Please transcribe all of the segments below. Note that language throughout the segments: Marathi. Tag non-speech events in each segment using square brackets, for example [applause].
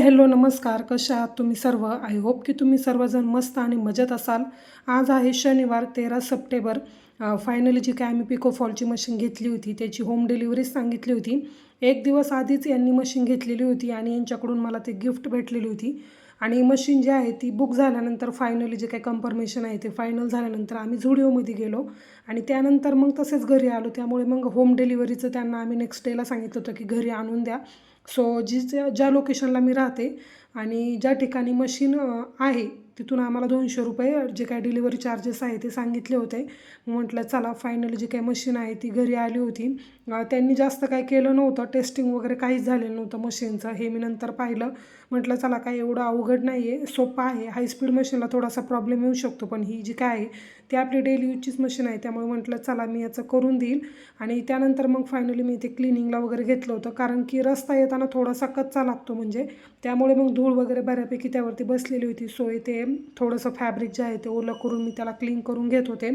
हाय हॅलो नमस्कार. कशा आहात तुम्ही सर्व? आय होप की तुम्ही सर्वजण मस्त आणि मजेत असाल. आज आहे शनिवार तेरा सप्टेंबर. फायनली जी काय आम्ही पिको फॉलची मशीन घेतली होती त्याची होम डिलिव्हरीच सांगितली होती. एक दिवस आधीच यांनी मशीन घेतलेली होती आणि यांच्याकडून मला ते गिफ्ट भेटलेली होती. आणि मशीन जी आहे ती बुक झाल्यानंतर फायनली जे काही कन्फर्मेशन आहे ते फायनल झाल्यानंतर आम्ही झुडिओमध्ये गेलो. आणि त्यानंतर मग तसेच घरी आलो. त्यामुळे मग होम डिलिव्हरीचं त्यांना आम्ही नेक्स्ट डेला सांगितलं होतं की घरी आणून द्या. सो जी ज्या ज्या लोकेशनला मी राहते आणि ज्या ठिकाणी मशीन आहे तिथून आम्हाला दोनशे रुपये जे काय डिलिव्हरी चार्जेस आहे ते सांगितले होते. म्हटलं चला फायनली जी काही मशीन आहे ती घरी आली होती. त्यांनी जास्त काय केलं नव्हतं. टेस्टिंग वगैरे काहीच झालेलं नव्हतं मशीनचं. हे मी नंतर पाहिलं. म्हटलं चला काय एवढं अवघड नाही आहे सोपं आहे. हाय स्पीड मशीनला थोडासा प्रॉब्लेम येऊ शकतो पण ही जी काय आहे ती आपली डेली यूजचीच मशीन आहे. त्यामुळे म्हटलं चला मी याचं करून देईल. आणि त्यानंतर मग फायनली मी ते क्लिनिंगला वगैरे घेतलं होतं. कारण की रस्ता येताना थोडासा कच्चा लागतो. म्हणजे त्यामुळे मग धूळ वगैरे बऱ्यापैकी त्यावरती बसलेली होती. सोय ते थोडंसं फॅब्रिक जे आहे ते ओलं करून मी त्याला क्लीन करून घेत होते.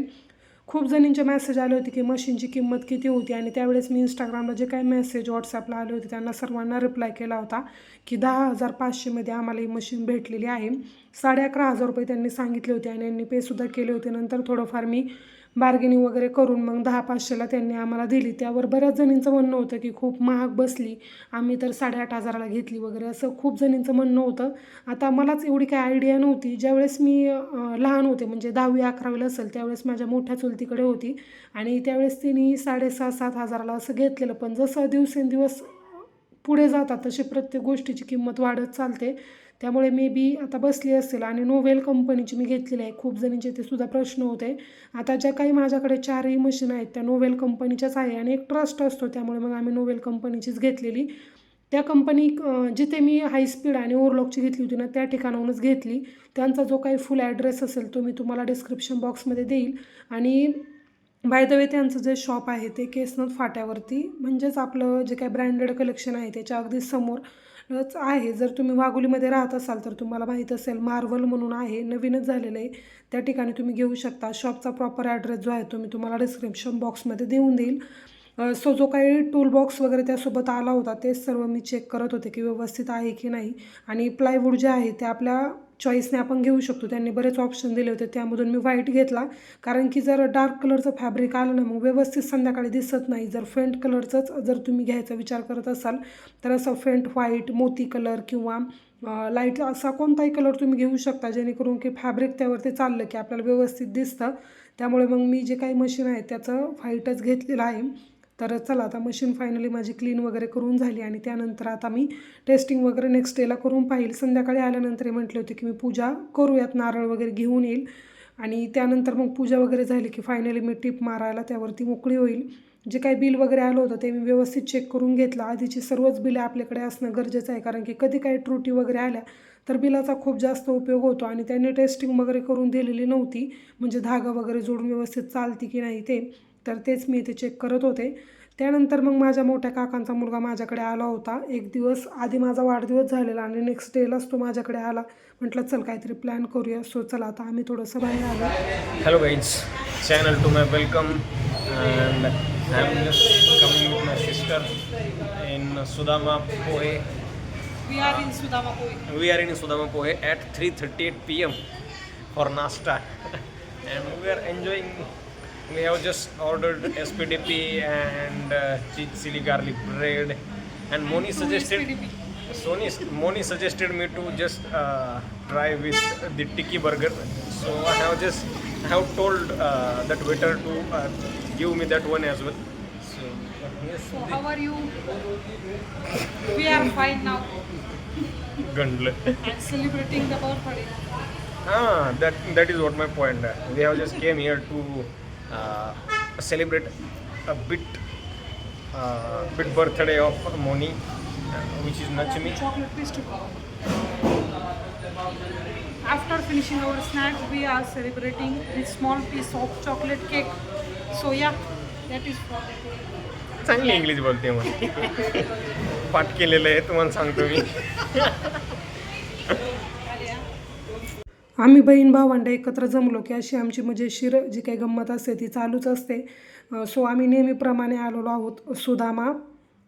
खूप जणींचे मेसेज आले होते की मशीनची किंमत किती होती आणि त्यावेळेस मी इंस्टाग्रामला जे काही मेसेज व्हॉट्सअपला आले होते त्यांना सर्वांना रिप्लाय केला होता की दहा हजार पाचशेमध्ये आम्हाला ही मशीन भेटलेली आहे. साडे अकरा हजार रुपये त्यांनी सांगितले होते आणि यांनी पेसुद्धा केले होते. नंतर थोडंफार मी बार्गेनिंग वगैरे करून मग दहा पाचशेला त्यांनी आम्हाला दिली. त्यावर बऱ्याच जणींचं म्हणणं होतं की खूप महाग बसली. आम्ही तर साडेआठ हजाराला घेतली वगैरे असं खूप जणींचं म्हणणं होतं. आता मलाच एवढी काय आयडिया नव्हती. ज्यावेळेस मी लहान होते म्हणजे दहावी अकरावीला असेल त्यावेळेस माझ्या मोठ्या चुलतीकडे होती. आणि त्यावेळेस तिने साडेसहा सात हजाराला असं घेतलेलं. पण जसं दिवसेंदिवस पुढे जातात तशी प्रत्येक गोष्टीची किंमत वाढत चालते. त्यामुळे मे बी आता बसली असेल आणि नोवेल कंपनीची मी घेतलेली आहे. खूप जणींचे ते सुद्धा प्रश्न होते. आता ज्या काही माझ्याकडे चारही मशीन आहेत त्या नोवेल कंपनीच्याच आहे आणि एक ट्रस्ट असतो त्यामुळे मग आम्ही नोवेल कंपनीचीच घेतलेली. त्या कंपनी जिथे मी हाय स्पीड आणि ओव्हरलॉकची घेतली होती ना त्या ठिकाणाहूनच घेतली. त्यांचा जो काही फुल ॲड्रेस असेल तो मी तुम्हाला डिस्क्रिप्शन बॉक्समध्ये देईल. आणि बाय द वे त्यांचं जे शॉप आहे ते केसनद फाट्यावरती म्हणजेच आपलं जे काही ब्रँडेड कलेक्शन आहे त्याच्या अगदी समोरच आहे. जर तुम्ही वाघोलीमध्ये राहत असाल तर तुम्हाला माहीत असेल मार्वल म्हणून आहे नवीनच झालेलं आहे. त्या ठिकाणी तुम्ही घेऊ शकता. शॉपचा प्रॉपर ॲड्रेस जो आहे तो मी तुम्हाला डिस्क्रिप्शन बॉक्समध्ये देऊन देईल. सो जो काही टूल बॉक्स वगैरे त्यासोबत आला होता ते सर्व मी चेक करत होते की व्यवस्थित आहे की नाही. आणि प्लायवूड जे आहे ते आपल्या चॉईसने आपण घेऊ शकतो. त्यांनी बरेच ऑप्शन दिले होते. त्यामधून मी व्हाईट घेतला. कारण की जर डार्क कलरचं फॅब्रिक आलं ना मग व्यवस्थित संध्याकाळी दिसत नाही. जर फेंट कलरचंच जर तुम्ही घ्यायचा विचार करत असाल तर असं फेंट व्हाईट मोती कलर किंवा लाइट असा कोणताही कलर तुम्ही घेऊ शकता. जेणेकरून की फॅब्रिक त्यावरती चाललं की आपल्याला व्यवस्थित दिसतं. त्यामुळे मग मी जे काही मशीन आहे त्याचं व्हाईटच घेतलेलं आहे. तर चला आता मशीन फायनली माझी क्लीन वगैरे करून झाली आणि त्यानंतर आता मी टेस्टिंग वगैरे नेक्स्ट डेला करून पाहिल. संध्याकाळी आल्यानंतर हे म्हटले होते की मी पूजा करूयात नारळ वगैरे घेऊन येईल. आणि त्यानंतर मग पूजा वगैरे झाली की फायनली मी टिप मारायला त्यावरती मोकळी होईल. जे काही बिल वगैरे आलं होतं ते मी व्यवस्थित चेक करून घेतलं. आधीची सर्वच बिलं आपल्याकडे असणं गरजेचं आहे कारण की कधी काही त्रुटी वगैरे आल्या तर बिलाचा खूप जास्त उपयोग होतो आणि त्यांनी टेस्टिंग वगैरे करून दिलेली नव्हती. म्हणजे धागा वगैरे जोडून व्यवस्थित चालती की नाही ते. तर तेच मी इथे चेक करत होते. त्यानंतर मग माझ्या मोठ्या काकांचा मुलगा माझ्याकडे आला होता. एक दिवस आधी माझा वाढदिवस झालेला आणि नेक्स्ट डेलाच तो माझ्याकडे आला. म्हटलं चल काहीतरी प्लॅन करूया. सो चला आता आम्ही थोडंसं बाहेर आलो. Guys, channel to my welcome. And I'm just coming with my sister in Sudama Pohe. We are in Sudama are in Sudama Pohe at 3:38 p.m. for Nasta. [laughs] And we are enjoying. We have just ordered SPDP and uh, cheese chili garlic bread and Moni suggested. Sony, Moni suggested me to just uh, try with the tiki burger. So I have just I have told uh, that waiter to uh, give me that one as well. So yes, So how are you? We are fine now Gundle. and celebrating the birthday. Ah, that that is what my point. We have just came here to uh, celebrate a bit uh, bit birthday of Moni, uh, which is Nachmi. Chocolate. After finishing our snacks, we are celebrating this small piece of chocolate cake. So yeah, that is for the. चांगली इंग्लिश बोलते मग पाठ केलेलं आहे तुम्हाला सांगतो मी आम्ही बहीण भावंड एकत्र जमलो की अशी आमची म्हणजे मजेशीर जी काही गंमत असते ती चालूच असते. सो आम्ही नेहमीप्रमाणे आलेलो आहोत. सुदामा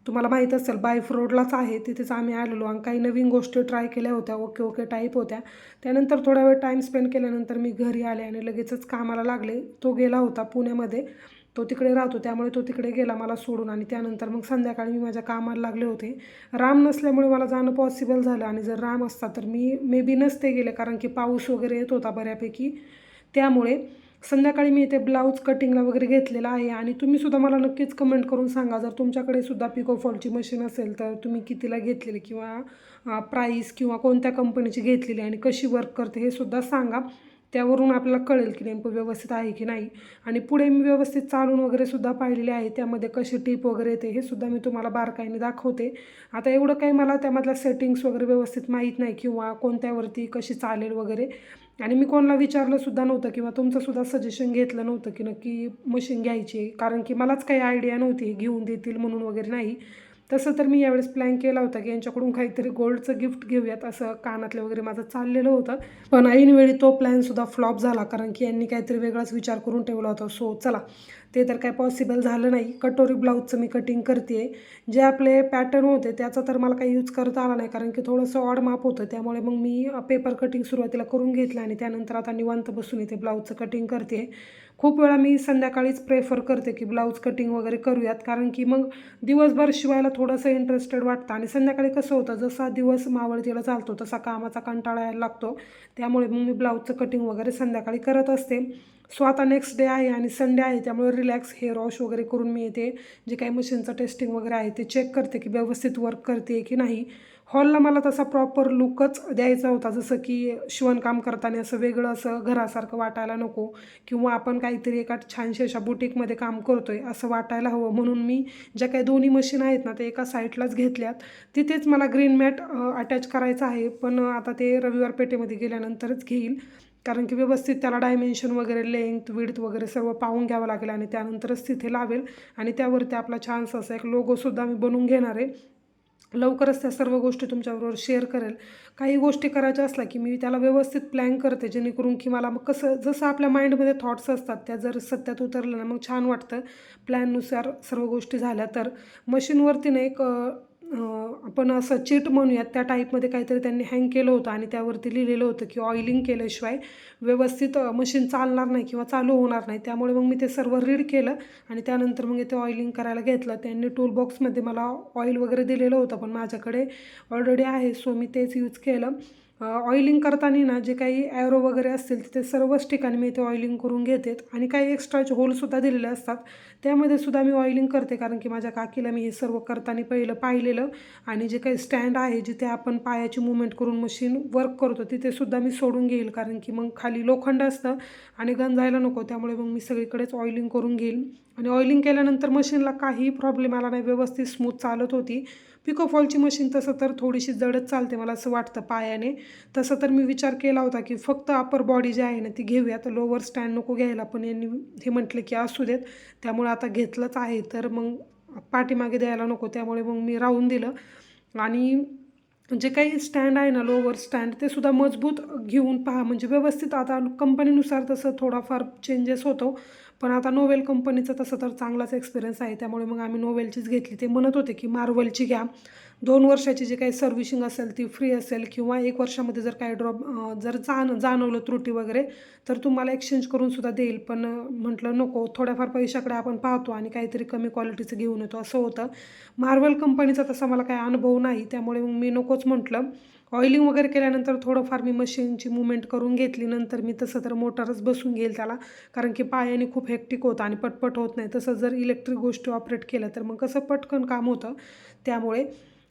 तुम्हाला माहीत असेल बायफ रोडलाच आहे. तिथेच आम्ही आलेलो आणि काही नवीन गोष्टी ट्राय केल्या होत्या. ओके ओके टाईप होत्या. त्यानंतर थोडा वेळ टाईम स्पेंड केल्यानंतर मी घरी आले आणि लगेचच कामाला लागले. तो गेला होता पुण्यामध्ये. तो तिकडे राहतो त्यामुळे तो तिकडे गेला मला सोडून आणि त्यानंतर मग संध्याकाळी मी माझ्या कामाला लागले होते. राम नसल्यामुळे मला जाणं पॉसिबल झालं आणि जर राम असता तर मी मे बी नसते गेले कारण की पाऊस वगैरे येत होता बऱ्यापैकी. त्यामुळे संध्याकाळी मी इथे ब्लाऊज कटिंगला वगैरे घेतलेला आहे आणि तुम्हीसुद्धा मला नक्कीच कमेंट करून सांगा. जर तुमच्याकडे सुद्धा पिको फॉलची मशीन असेल तर तुम्ही कितीला घेतलेली किंवा प्राईस किंवा कोणत्या कंपनीची घेतलेली आणि कशी वर्क करते हे सुद्धा सांगा. त्यावरून आपल्याला कळेल की नेमकं व्यवस्थित आहे की नाही. आणि पुढे मी व्यवस्थित चालून वगैरे सुद्धा पाहिलेले आहे. त्यामध्ये कशी टीप वगैरे येते हे सुद्धा मी तुम्हाला बारकाईने दाखवते. आता एवढं काही मला त्यामधल्या सेटिंग्स वगैरे व्यवस्थित माहीत नाही किंवा कोणत्यावरती कशी चालेल वगैरे. आणि मी कोणाला विचारलंसुद्धा नव्हतं किंवा तुमचंसुद्धा सजेशन घेतलं नव्हतं की नक्की मशीन घ्यायची आहे. कारण की मलाच काही आयडिया नव्हती घेऊन देतील म्हणून वगैरे नाही. तसं तर मी यावेळेस प्लॅन केला होता की यांच्याकडून काहीतरी गोल्डचं गिफ्ट घेऊयात असं कानातलं वगैरे माझं चाललेलं होतं. पण ऐनवेळी तो प्लॅनसुद्धा फ्लॉप झाला कारण की यांनी काहीतरी वेगळाच विचार करून ठेवला होता. सो चला. ते तर काय पॉसिबल झालं नाही. कटोरी ब्लाऊजचं मी कटिंग करते जे आपले पॅटर्न होते त्याचा तर मला काही यूज करता आला नाही कारण की थोडंसं ऑड माप होतं. त्यामुळे मग मी पेपर कटिंग सुरुवातीला करून घेतलं आणि त्यानंतर आता निवांत बसून इथे ब्लाऊजचं कटिंग करते खूप वेळा मी संध्याकाळीच प्रेफर करते की ब्लाऊज कटिंग वगैरे करूयात. कारण की मग दिवसभर शिवायला थोडंसं इंटरेस्टेड वाटतं. आणि संध्याकाळी कसं होतं जसा दिवस मावळतीला चालतो तसा कामाचा कंटाळा यायला लागतो. त्यामुळे मग मी ब्लाऊजचं कटिंग वगैरे संध्याकाळी करत असते. सो आता नेक्स्ट डे आहे आणि संडे आहे त्यामुळे रिलॅक्स हेअर वॉश वगैरे करून मी येते. जे काही मशीनचं टेस्टिंग वगैरे आहे ते चेक करते की व्यवस्थित वर्क करते की नाही. हॉलला मला तसा प्रॉपर लुकच द्यायचा होता जसं की शिवणकाम करताना असं वेगळं असं घरासारखं वाटायला नको किंवा आपण काहीतरी एका छानशा अशा बुटीकमध्ये काम करतो आहे असं वाटायला हवं. म्हणून मी ज्या काही दोन्ही मशीन आहेत ना ते एका साईडलाच घेतल्यात. तिथेच मला ग्रीन मॅट अटॅच करायचं आहे. पण आता ते रविवार पेठेमध्ये गेल्यानंतरच घेईल. कारण की व्यवस्थित त्याला डायमेन्शन वगैरे लेंथ विड्थ वगैरे सर्व पाहून घ्यावं लागेल आणि त्यानंतरच तिथे लावेल. आणि त्यावरती आपला छानसा असा एक लोगोसुद्धा मी बनवून घेणार आहे. लवकरच त्या सर्व गोष्टी तुमच्याबरोबर शेअर करेल. काही गोष्टी करायच्या असल्या की मी त्याला व्यवस्थित प्लॅन करते जेणेकरून की मला मग कसं जसं आपल्या माइंडमध्ये थॉट्स असतात त्या जर सत्यात उतरलं ना मग छान वाटतं. प्लॅननुसार सर्व गोष्टी झाल्या तर. मशीनवरती ना एक आपण असं चिट म्हणूयात त्या टाईपमध्ये काहीतरी त्यांनी हँग केलं होतं आणि त्यावरती लिहिलेलं होतं की ऑइलिंग केल्याशिवाय व्यवस्थित मशीन चालणार नाही किंवा चालू होणार नाही. त्यामुळे मग मी ते सर्व रीड केलं आणि त्यानंतर मग ते ऑइलिंग करायला घेतलं. त्यांनी टूल बॉक्समध्ये मला ऑइल वगैरे दिलेलं होतं पण माझ्याकडे ऑलरेडी आहे सो मी तेच यूज केलं. ऑइलिंग करताना ना जे काही ॲरो वगैरे असतील तिथे सर्वच ठिकाणी मी इथे ऑइलिंग करून घेते आणि काही एक्स्ट्राचे होलसुद्धा दिलेले असतात. त्यामध्ये सुद्धा मी ऑइलिंग करते कारण की माझ्या काकीला मी हे सर्व करताना पहिलं पाहिलेलं. आणि जे काही स्टँड आहे जिथे आपण पायाची मुवमेंट करून मशीन वर्क करतो तिथे सुद्धा मी सोडून घेईल. कारण की मग खाली लोखंड असतं आणि गंजायला नको त्यामुळे मग मी सगळीकडेच ऑइलिंग करून घेईल. आणि ऑइलिंग केल्यानंतर मशीनला काही प्रॉब्लेम आला नाही व्यवस्थित स्मूथ चालत होती. पिकोफॉलची मशीन तसं तर थोडीशी जडत चालते मला असं वाटतं पायाने. तसं तर मी विचार केला होता की फक्त अपर बॉडी जी आहे ना ती घेऊया तर लोअर स्टँड नको घ्यायला पण यांनी हे म्हटलं की असू देत. त्यामुळे आता घेतलंच आहे. तर मग पाठीमागे द्यायला नको. त्यामुळे मग मी राहून दिलं. आणि जे काही स्टँड आहे ना लोअर स्टँड ते सुद्धा मजबूत घेऊन पहा. म्हणजे व्यवस्थित आता कंपनीनुसार तसं थोडाफार चेंजेस होतो. पण आता नोवेल कंपनीचं तसं तर चांगलाच एक्सपिरियन्स आहे. त्यामुळे मग आम्ही नोवेलचीच घेतली. ते म्हणत होते की मार्वलची घ्या. दोन वर्षाची जी काही सर्व्हिसिंग असेल ती फ्री असेल किंवा एक वर्षामध्ये जर काही ड्रॉप जर जाण जाणवलं त्रुटी वगैरे तर तुम्हाला एक्सचेंज करून सुद्धा देईल. पण म्हटलं नको. थोड्याफार पैशाकडे आपण पाहतो आणि काहीतरी कमी क्वालिटीचं घेऊन येतो. असं होतं. मार्वल कंपनीचा तसा मला काही अनुभव नाही. त्यामुळे मग मी नकोच म्हटलं. ऑइलिंग वगैरे केल्यानंतर थोडंफार मी मशीनची मुवमेंट करून घेतली. नंतर मी तसं तर मोटारच बसून घेईल त्याला. कारण की पायाने खूप हेक्टिक होतं आणि पटपट होत नाही. तसं जर इलेक्ट्रिक गोष्टी ऑपरेट केलं तर मग कसं पटकन काम होतं? त्यामुळे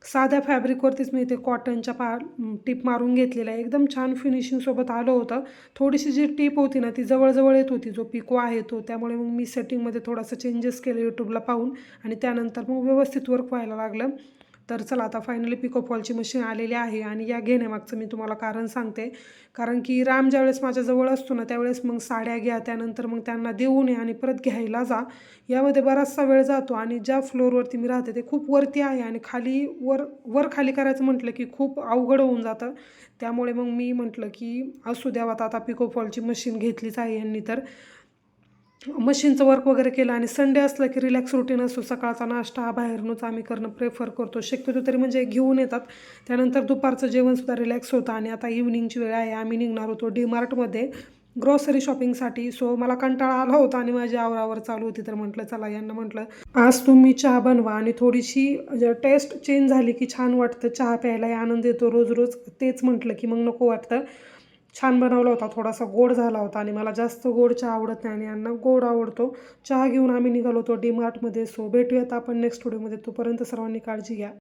साध्या फॅब्रिकवरतीच मी इथे कॉटनच्या पा टीप मारून घेतलेला आहे. एकदम छान फिनिशिंगसोबत आलं होतं. थोडीशी जी टीप होती ना ती जवळजवळ येत होती. जो पिको आहे तो. त्यामुळे मग मी सेटिंगमध्ये थोडासा चेंजेस केले यूट्यूबला पाहून. आणि त्यानंतर मग व्यवस्थित वर्क व्हायला लागलं. तर चला आता फायनली पिको फॉलची मशीन आलेली आहे आणि या घेण्यामागचं मी तुम्हाला कारण सांगते. कारण की राम ज्यावेळेस माझ्याजवळ असतो ना त्यावेळेस मग साड्या घ्या त्यानंतर मग त्यांना देऊ नये आणि परत घ्यायला जा. यामध्ये बराचसा वेळ जातो आणि ज्या फ्लोअरवरती मी राहते ते खूप वरती आहे आणि खाली वर वर खाली करायचं म्हटलं की खूप अवघड होऊन जातं. त्यामुळे मग मी म्हटलं की असू द्यावात आता पिको फॉलची मशीन घेतलीच आहे यांनी तर. मशीनचं वर्क वगैरे केलं आणि संडे असलं की रिलॅक्स रुटीन असतो सकाळचा नाश्ता हा बाहेरूनच आम्ही करणं प्रेफर करतो. शक्यतो तरी म्हणजे घेऊन येतात. त्यानंतर दुपारचं जेवणसुद्धा रिलॅक्स होतं आणि आता इव्हिनिंगची वेळ आहे. आम्ही निघणार होतो डी मार्टमध्ये ग्रॉसरी शॉपिंगसाठी सो मला कंटाळा आला होता आणि माझी आवरावर चालू होती. तर म्हटलं चला यांना म्हटलं आज तुम्ही चहा बनवा आणि थोडीशी टेस्ट चेंज झाली की छान वाटतं. चहा प्यायलाही आनंद येतो रोज रोज तेच म्हटलं की मग नको वाटतं. छान बनवला होता थोडासा गोड झाला होता आणि मला जास्त गोड चहा आवडत नाही आणि यांना गोड आवडतो. चहा घेऊन आम्ही निघालो होतो डी मार्टमध्ये सो भेटूयात आपण नेक्स्ट व्हिडिओमध्ये तोपर्यंत सर्वांनी काळजी घ्या.